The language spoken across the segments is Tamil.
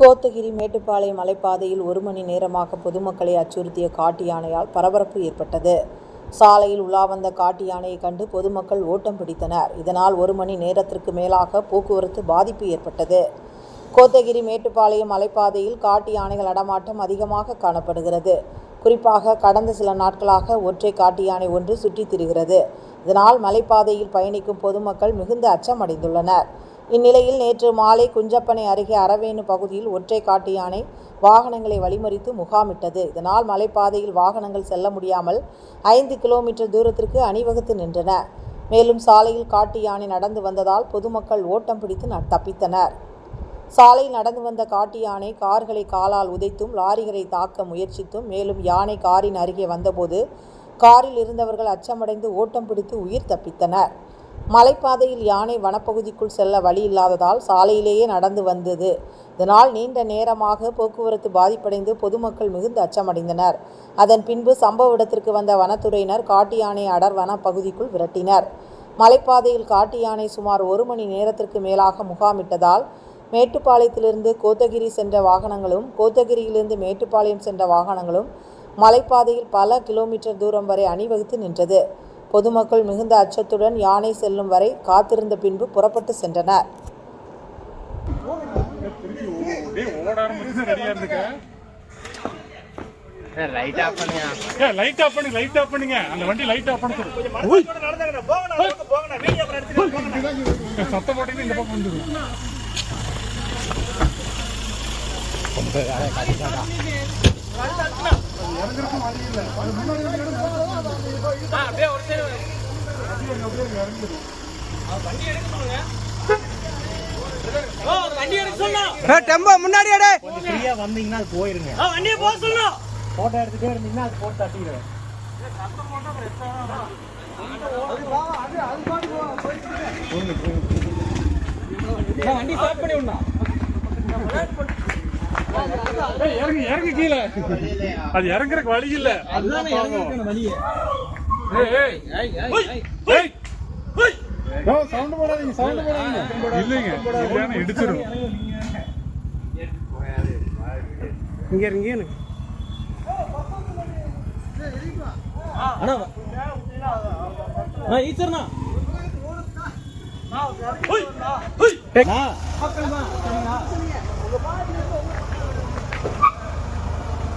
கோத்தகிரி மேட்டுப்பாளையம் மலைப்பாதையில் ஒரு மணி நேரமாக பொதுமக்களை அச்சுறுத்திய காட்டு யானையால் பரபரப்பு ஏற்பட்டது. சாலையில் உலா வந்த காட்டு யானையை கண்டு பொதுமக்கள் ஓட்டம் பிடித்தனர். இதனால் ஒரு மணி நேரத்திற்கு மேலாக போக்குவரத்து பாதிப்பு ஏற்பட்டது. கோத்தகிரி மேட்டுப்பாளையம் மலைப்பாதையில் காட்டு யானைகள் நடமாட்டம் அதிகமாக காணப்படுகிறது. குறிப்பாக கடந்த சில நாட்களாக ஒற்றை காட்டு யானை ஒன்று சுற்றித் திரிகிறது. இதனால் மலைப்பாதையில் பயணிக்கும் பொதுமக்கள் மிகுந்த அச்சமடைந்துள்ளனர். இந்நிலையில் நேற்று மாலை குஞ்சப்பனை அருகே அரவேணு பகுதியில் ஒற்றை காட்டு யானை வாகனங்களை வழிமறித்து முகாமிட்டது. இதனால் மலைப்பாதையில் வாகனங்கள் செல்ல முடியாமல் ஐந்து கிலோமீட்டர் தூரத்திற்கு அணிவகுத்து நின்றன. மேலும் சாலையில் காட்டு யானை நடந்து வந்ததால் பொதுமக்கள் ஓட்டம் பிடித்து ந- தப்பித்தனர். சாலையில் நடந்து வந்த காட்டு யானை கார்களை காலால் உதைத்தும் லாரிகளை தாக்க முயற்சித்தும் மேலும் யானை காரின் அருகே வந்தபோது காரில் இருந்தவர்கள் அச்சமடைந்து ஓட்டம் பிடித்து உயிர் தப்பித்தனர். மலைப்பாதையில் யானை வனப்பகுதிக்குள் செல்ல வழி இல்லாததால் சாலையிலேயே நடந்து வந்தது. இதனால் நீண்ட நேரமாக போக்குவரத்து பாதிப்படைந்து பொதுமக்கள் மிகுந்த அச்சமடைந்தனர். அதன் பின்பு சம்பவ இடத்திற்கு வந்த வனத்துறையினர் காட்டு யானை அடர் வனப்பகுதிக்குள் விரட்டினர். மலைப்பாதையில் காட்டு யானை சுமார் ஒரு மணி நேரத்திற்கு மேலாக முகாமிட்டதால் மேட்டுப்பாளையத்திலிருந்து கோத்தகிரி சென்ற வாகனங்களும் கோத்தகிரியிலிருந்து மேட்டுப்பாளையம் சென்ற வாகனங்களும் மலைப்பாதையில் பல கிலோமீட்டர் தூரம் வரை அணிவகுத்து நின்றது. பொதுமக்கள் மிகுந்த அச்சத்துடன் யானை செல்லும் வரை காத்திருந்த பின்பு புறப்பட்டு சென்றனர். லைட் ஆஃப் பண்ணியா ஏ லைட் ஆஃப் பண்ணி லைட் ஆஃப் பண்ணுங்க. அந்த வண்டி லைட் ஆஃப் பண்ண சொல்லு. சத்தம் போட்டீங்கன்னா இந்த பக்கம் வந்துடும் டெம்போ முன்னாடி எடு ஃப்ரீயா வந்தீங்கன்னா அது போயிருங்க. வண்டியை போக சொல்லணும் போட்டோ எடுத்துட்டே இருந்தீங்கன்னா அது போட்டு தட்டிடுவேன். வண்டி ஸ்டார்ட் பண்ணி விடணும். இறங்கு இறங்கு கீழே. அது இறங்குறதுக்கு வழி இல்ல. அதுதானே சவுண்ட் போடாதீங்க சவுண்ட் போடாதீங்க. இல்லைங்க இல்லைன்னா இடிச்சிரும். இங்க இருங்க எனக்கு அண்ணா நான் ஈச்சர்ண்ணா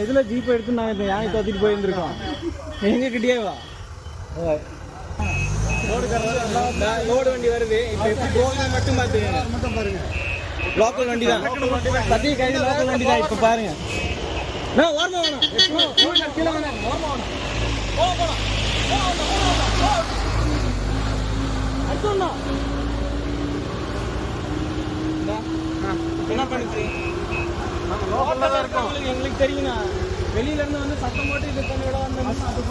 இதுல ஜீப் எடுத்து நான் இந்த யானை தோத்திட்டு போயிருந்திருக்கோம். எங்க கிட்டே வா. லோடு வண்டி வருது இப்போ எப்படி போகுது மட்டும் பார்த்துக்கங்க மட்டும் பாருங்க லோக்கல் வண்டி தான். சத்திய கைது லோக்கல் வண்டி தான் இப்போ பாருங்க. ஓரமா கீழே ஓரமா ஓட்டலாக இருக்கும். எங்களுக்கு தெரியும்ண்ணா வெளியிலேருந்து வந்து சத்தம் போட்டு இடம் வந்து அது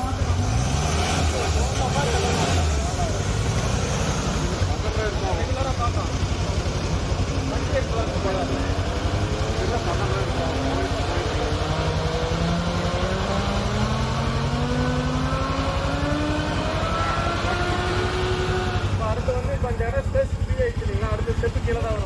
ரெகுலராக பார்த்தோம் வண்டி எடுத்து போகலாம் அடுத்து வந்து கொஞ்சம் இடம் ஸ்பேஸ் ஃப்ரீ ஆகிடுச்சு அடுத்த ஸ்டெப்பு கீழே தான்